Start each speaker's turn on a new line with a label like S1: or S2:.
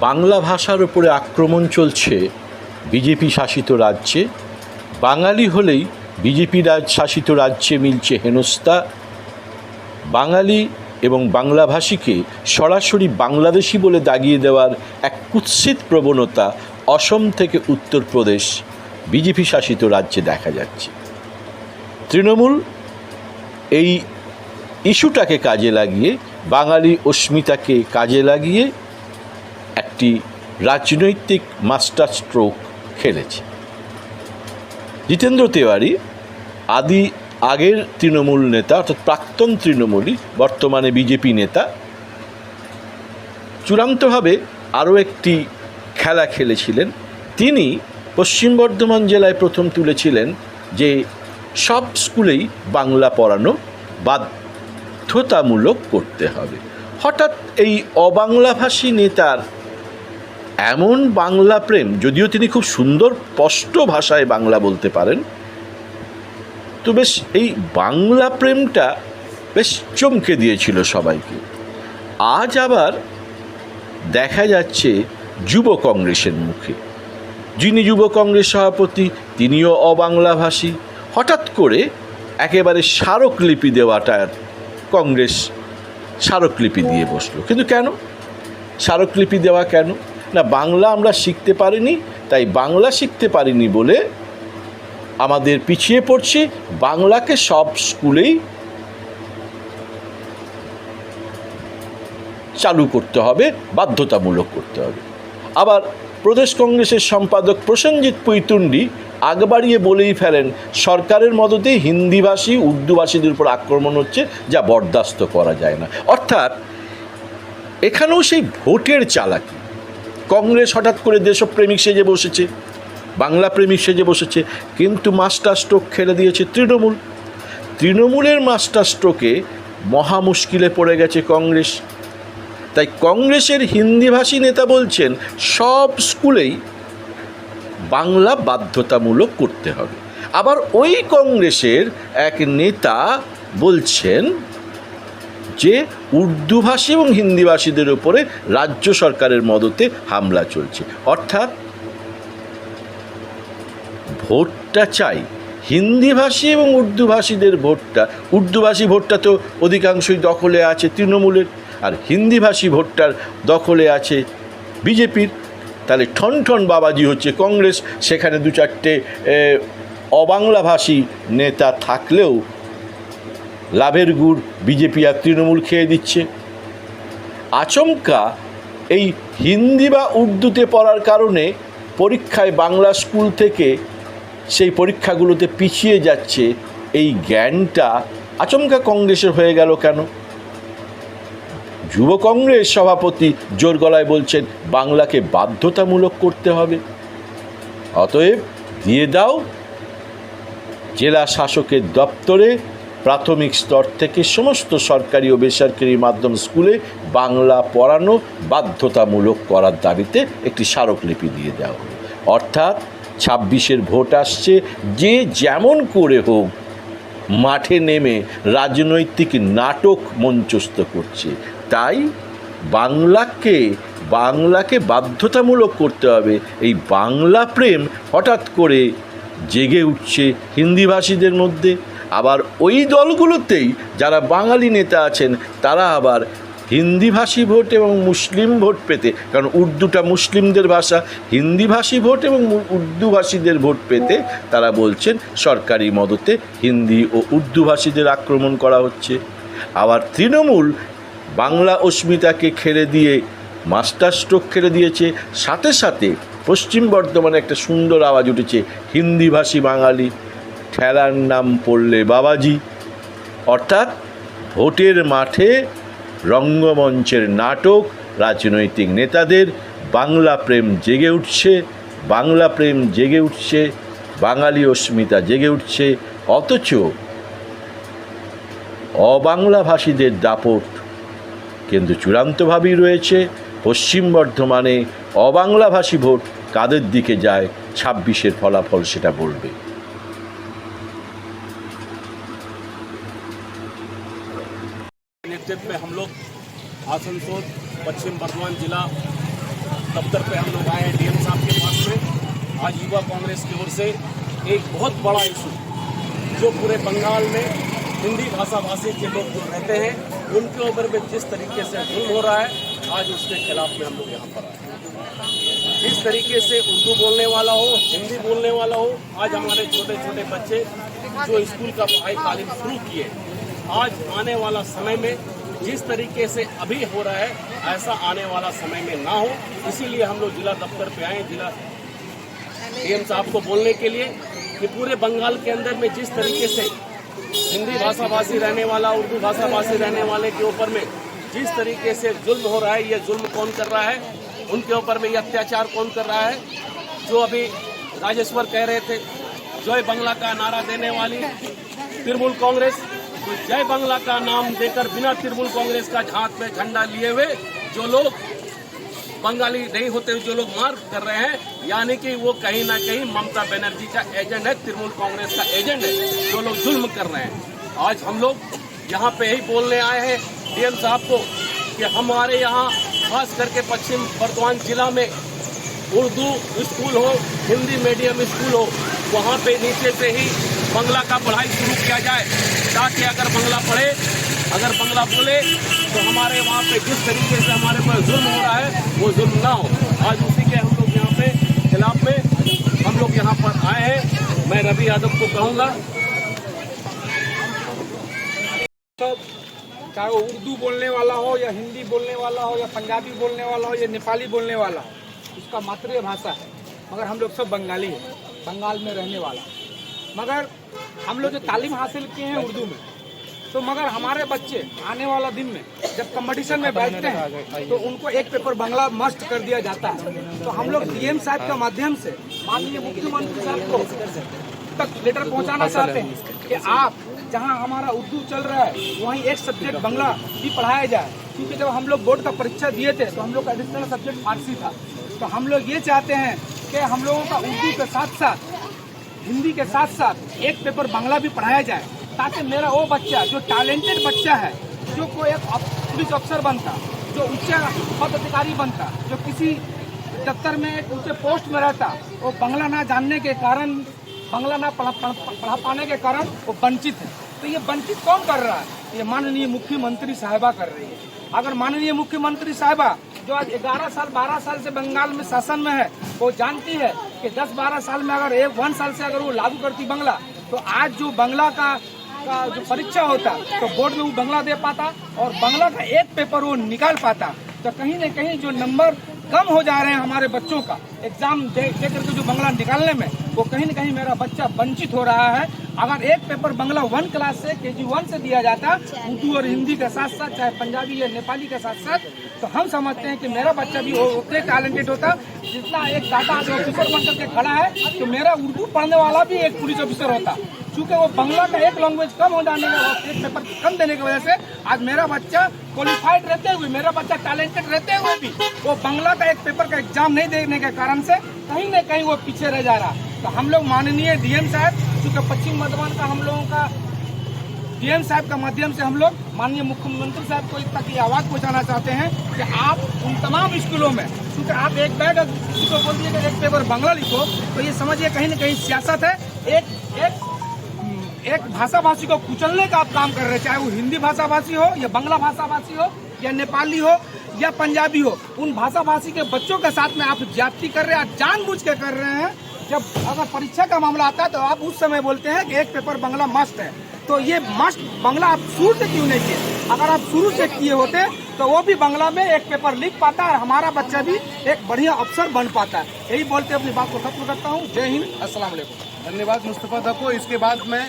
S1: বাংলা ভাষার উপরে আক্রমণ চলছে বিজেপি শাসিত রাজ্যে। বাঙালি হলেই বিজেপি রাজ শাসিত রাজ্যে মিলছে হেনস্থা। বাঙালি এবং বাংলাভাষীকে সরাসরি বাংলাদেশি বলে দাগিয়ে দেওয়ার এক কুৎসিত প্রবণতা অসম থেকে উত্তরপ্রদেশ বিজেপি শাসিত রাজ্যে দেখা যাচ্ছে। তৃণমূল এই ইস্যুটাকে কাজে লাগিয়ে, বাঙালি অস্মিতাকে কাজে লাগিয়ে একটি রাজনৈতিক মাস্টার স্ট্রোক খেলেছে। জিতেন্দ্র তেওয়ারি আদি আগের তৃণমূল নেতা, অর্থাৎ প্রাক্তন তৃণমূলই, বর্তমানে বিজেপি নেতা, চূড়ান্তভাবে আরও একটি খেলা খেলেছিলেন। তিনি পশ্চিম বর্ধমান জেলায় প্রথম তুলেছিলেন যে সব স্কুলেই বাংলা পড়ানো বাধ্যতামূলক করতে হবে। হঠাৎ এই অবাংলাভাষী নেতার এমন বাংলা প্রেম, যদিও তিনি খুব সুন্দর স্পষ্ট ভাষায় বাংলা বলতে পারেন, তো বেশ এই বাংলা প্রেমটা বেশ চমকে দিয়েছিল সবাইকে। আজ আবার দেখা যাচ্ছে যুব কংগ্রেসের মুখে। যিনি যুব কংগ্রেস সভাপতি, তিনিও অবাংলাভাষী। হঠাৎ করে একেবারে স্মারকলিপি দেওয়াটা কংগ্রেস স্মারকলিপি দিয়ে বসল। কিন্তু কেন? স্মারকলিপি দেওয়া কেন? না, বাংলা আমরা শিখতে পারিনি, তাই বাংলা শিখতে পারিনি বলে আমাদের পিছিয়ে পড়ছে, বাংলাকে সব স্কুলেই চালু করতে হবে, বাধ্যতামূলক করতে হবে। আবার প্রদেশ কংগ্রেসের সম্পাদক প্রসেনজিৎ পৈতুন্ডি আগ বাড়িয়ে বলেই ফেলেন, সরকারের মদতে হিন্দিভাষী উর্দুভাষীদের উপর আক্রমণ হচ্ছে, যা বরদাস্ত করা যায় না। অর্থাৎ, এখানেও সেই ভোটের চালাকি। কংগ্রেস হঠাৎ করে দেশপ্রেমিক সেজে বসেছে, বাংলা প্রেমিক সেজে বসেছে, কিন্তু মাস্টার স্ট্রোক খেলে দিয়েছে তৃণমূল। তৃণমূলের মাস্টার স্ট্রোকে মহা মুশকিলে পড়ে গেছে কংগ্রেস। তাই কংগ্রেসের হিন্দিভাষী নেতা বলছেন, সব স্কুলেই বাংলা বাধ্যতামূলক করতে হবে। আবার ওই কংগ্রেসের এক নেতা বলছেন যে উর্দুভাষী এবং হিন্দিভাষীদের উপরে রাজ্য সরকারের মদতে হামলা চলছে। অর্থাৎ ভোটটা চাই। হিন্দিভাষী এবং উর্দুভাষীদের ভোটটা, উর্দুভাষী ভোটটা তো অধিকাংশই দখলে আছে তৃণমূলের, আর হিন্দিভাষী ভোটটার দখলে আছে বিজেপির। তাহলে ঠন ঠন বাবাজি হচ্ছে কংগ্রেস, সেখানে দু চারটে অবাংলাভাষী নেতা থাকলেও লাভের গুড় বিজেপি আর তৃণমূল খেয়ে দিচ্ছে। আচমকা এই হিন্দি বা উর্দুতে পড়ার কারণে পরীক্ষায় বাংলা স্কুল থেকে সেই পরীক্ষাগুলোতে পিছিয়ে যাচ্ছে এই জ্ঞানটা। আচমকা কংগ্রেসের হয়ে গেল কেন? যুব কংগ্রেস সভাপতি জোর গলায় বলছেন, বাংলাকে বাধ্যতামূলক করতে হবে। অতএব দিয়ে দাও জেলা শাসকের দপ্তরে প্রাথমিক স্তর থেকে সমস্ত সরকারি ও বেসরকারি মাধ্যম স্কুলে বাংলা পড়ানো বাধ্যতামূলক করার দাবিতে একটি স্মারকলিপি দিয়ে দেওয়া অর্থাৎ ছাব্বিশের ভোট আসছে, যে যেমন করে হোক, মাঠে নেমে রাজনৈতিক নাটক মঞ্চস্থ করছে। তাই বাংলাকে বাংলাকে বাধ্যতামূলক করতে হবে। এই বাংলা প্রেম হঠাৎ করে জেগে উঠছে হিন্দিভাষীদের মধ্যে। আবার ওই দলগুলোতেই যারা বাঙালি নেতা আছেন, তারা আবার হিন্দিভাষী ভোট এবং মুসলিম ভোট পেতে, কারণ উর্দুটা মুসলিমদের ভাষা হিন্দিভাষী ভোট এবং উর্দুভাষীদের ভোট পেতে তারা বলছেন, সরকারি মদতে হিন্দি ও উর্দুভাষীদের আক্রমণ করা হচ্ছে। আবার তৃণমূল বাংলা অস্মিতাকে খেলে দিয়ে, মাস্টার স্ট্রোক খেলে দিয়েছে, সাথে সাথে পশ্চিম বর্ধমানে একটা সুন্দর আওয়াজ উঠেছে হিন্দিভাষী বাঙালি। ঠেলার নাম পড়লে বাবাজি। অর্থাৎ ভোটের মাঠে রঙ্গমঞ্চের নাটক, রাজনৈতিক নেতাদের বাংলা প্রেম জেগে উঠছে, বাংলা প্রেম জেগে উঠছে, বাঙালি অস্মিতা জেগে উঠছে, অথচ অবাংলাভাষীদের দাপট কিন্তু চূড়ান্তভাবেই রয়েছে। পশ্চিম বর্ধমানে অবাংলাভাষী ভোট কাদের দিকে যায়, ছাব্বিশের ফলাফল সেটা বলবে।
S2: नेतृत्व में हम लोग आसनसोल, पश्चिम बर्धमान जिला दफ्तर पे हम लोग आए हैं डीएम साहब के पास में आज युवा कांग्रेस की ओर से एक बहुत बड़ा इशू, जो पूरे बंगाल में हिंदी भाषा भाषी के लोग जो रहते हैं, उनके ऊपर में जिस तरीके से जुल्म हो रहा है, आज उसके खिलाफ में हम लोग यहाँ पर आए जिस तरीके से उर्दू बोलने वाला हो, हिंदी बोलने वाला हो, आज हमारे छोटे छोटे बच्चे जो स्कूल का पढ़ाई तालीम शुरू किए, आज आने वाला समय में जिस तरीके से अभी हो रहा है, ऐसा आने वाला समय में ना हो। इसीलिए हम लोग जिला दफ्तर पे आए, जिला डीएम साहब को बोलने के लिए कि पूरे बंगाल के अंदर में जिस तरीके से हिंदी भाषा भाषी रहने वाला, उर्दू भाषा भाषी रहने वाले के ऊपर में जिस तरीके से जुल्म हो रहा है, ये जुल्म कौन कर रहा है, उनके ऊपर में ये अत्याचार कौन कर रहा है, जो अभी राजेश्वर कह रहे थे, जय बंगला का नारा देने वाली तृणमूल कांग्रेस तो जय बंगला का नाम देकर बिना तृणमूल कांग्रेस का हाथ में झंडा लिए हुए जो लोग बंगाली नहीं होते हुए जो लोग मार कर रहे हैं, यानी कि वो कहीं ना कहीं ममता बनर्जी का एजेंट है, तृणमूल कांग्रेस का एजेंट है, जो लोग जुल्म कर रहे हैं। आज हम लोग यहाँ पे ही बोलने आए हैं, डीएम साहब को, कि हमारे यहाँ खास करके पश्चिम बर्धमान जिला में उर्दू स्कूल हो, हिंदी मीडियम स्कूल हो, वहाँ पे नीचे से ही बंगला का पढ़ाई शुरू किया जाए। ताकि अगर बंगला पढ़े, अगर बंगला बोले तो हमारे वहाँ पे जिस तरीके से हमारे पर जुल्म हो रहा है, वो जुल्म ना हो। आज उसी के हम लोग यहाँ पे, खिलाफ में हम लोग यहाँ पर आए हैं। मैं रवि यादव को कहूँगा।
S3: चाहे वो उर्दू बोलने वाला हो, या हिंदी बोलने वाला हो, या पंजाबी बोलने वाला हो, या नेपाली बोलने वाला हो, उसका मातृभाषा है। मगर हम लोग सब बंगाली हैं। बंगाल में रहने वाला मगर हम लोग जो तालीम हासिल किए हैं उर्दू में तो मगर हमारे बच्चे आने वाला दिन में जब कंपटीशन में बैठते हैं तो उनको एक पेपर बंगला मस्ट कर दिया जाता है। तो हम लोग डीएम साहब के माध्यम से माननीय मुख्यमंत्री साहब को तक लेटर पहुंचाना चाहते हैं कि आप जहाँ हमारा उर्दू चल रहा है, वहीं एक सब्जेक्ट बंगला भी पढ़ाया जाए। क्योंकि जब हम लोग बोर्ड का परीक्षा दिए थे तो हम लोग का एडिशनल सब्जेक्ट फारसी था। तो हम लोग ये चाहते हैं कि हम लोगों का उर्दू के साथ साथ हिंदी के साथ साथ एक पेपर बांग्ला भी पढ़ाया जाए, ताकि मेरा वो बच्चा, जो टैलेंटेड बच्चा है, जो कोई एक पुलिस अफसर बनता, जो उच्च पद अधिकारी बनता, जो किसी दफ्तर में एक ऊँचे पोस्ट में रहता, वो बंगला ना जानने के कारण, बंगला ना पढ़ा पढ़- पढ़ा पाने के कारण वो वंचित है। तो ये वंचित कौन कर रहा है? ये माननीय मुख्यमंत्री साहिबा कर रही है। अगर माननीय मुख्यमंत्री साहिबा जो आज 11 साल 12 साल से बंगाल में शासन में है, वो जानती है कि दस, बारह साल में अगर एक, वन साल से अगर वो लागू करती बंगला तो आज जो बंगला का का जो परीक्षा होता तो बोर्ड में वो बंगला दे पाता और बंगला का एक पेपर वो निकाल पाता। तो कहीं न कहीं जो नंबर कम हो जा रहे हैं हमारे बच्चों का। एग्ज़ाम दे दे करके जो बंगला निकालने में, वो कहीं न कहीं मेरा बच्चा वंचित हो रहा है। अगर एक पेपर बंगला वन क्लास से के जी वन से दिया जाता, उर्दू और हिंदी के साथ साथ चाहे पंजाबी या नेपाली के साथ साथ तो हम समझते हैं कि मेरा बच्चा भी उतने टैलेंटेड होता, जितना एक डाटा ऑफिसर बन करके खड़ा है तो मेरा उर्दू पढ़ने वाला भी एक पुलिस ऑफिसर होता। क्योंकि वो बंगला का एक लैंग्वेज कम हो जाने का एक पेपर कम देने की वजह से आज मेरा बच्चा क्वालिफाइड रहते हुए, मेरा बच्चा टैलेंटेड रहते हुए भी वो बंगला का एक पेपर का एग्ज़ाम नहीं देने के कारण से कहीं न कहीं वो पीछे रह जा रहा। तो हम लोग माननीय डीएम साहब क्योंकि पश्चिम बर्धमान का हम लोगों का डीएम साहब का माध्यम से हम लोग माननीय मुख्यमंत्री साहब को तक ये आवाज़ पहुंचाना चाहते हैं कि आप उन तमाम स्कूलों में क्योंकि आप एक बैग जिसको बोल दिए एक पेपर बांग्ला लिखो तो ये समझिए कहीं ना कहीं सियासत है। एक एक एक भाषा भाषी को कुचलने का आप काम कर रहे हैं, चाहे वो हिंदी भाषा भाषी हो, या बंगला भाषा भाषी हो, या नेपाली हो, या पंजाबी हो, उन भाषा भाषी के बच्चों के साथ में आप जाति कर रहे हैं, आप जानबूझ के कर रहे हैं। जब अगर परीक्षा का मामला आता है तो आप उस समय बोलते हैं कि एक पेपर बांग्ला मस्ट है। तो ये मस्ट बंगला आप शुरू से क्यों नहीं किए? अगर आप शुरू से किए होते तो वो भी बंगला में एक पेपर लिख पाता है और हमारा बच्चा भी एक बढ़िया अफसर बन पाता। है यही बोलते अपनी बात को खत्म करता हूँ। जय हिंद वालेकुम।
S4: धन्यवाद मुस्तफ़ा दा को। इसके बाद मैं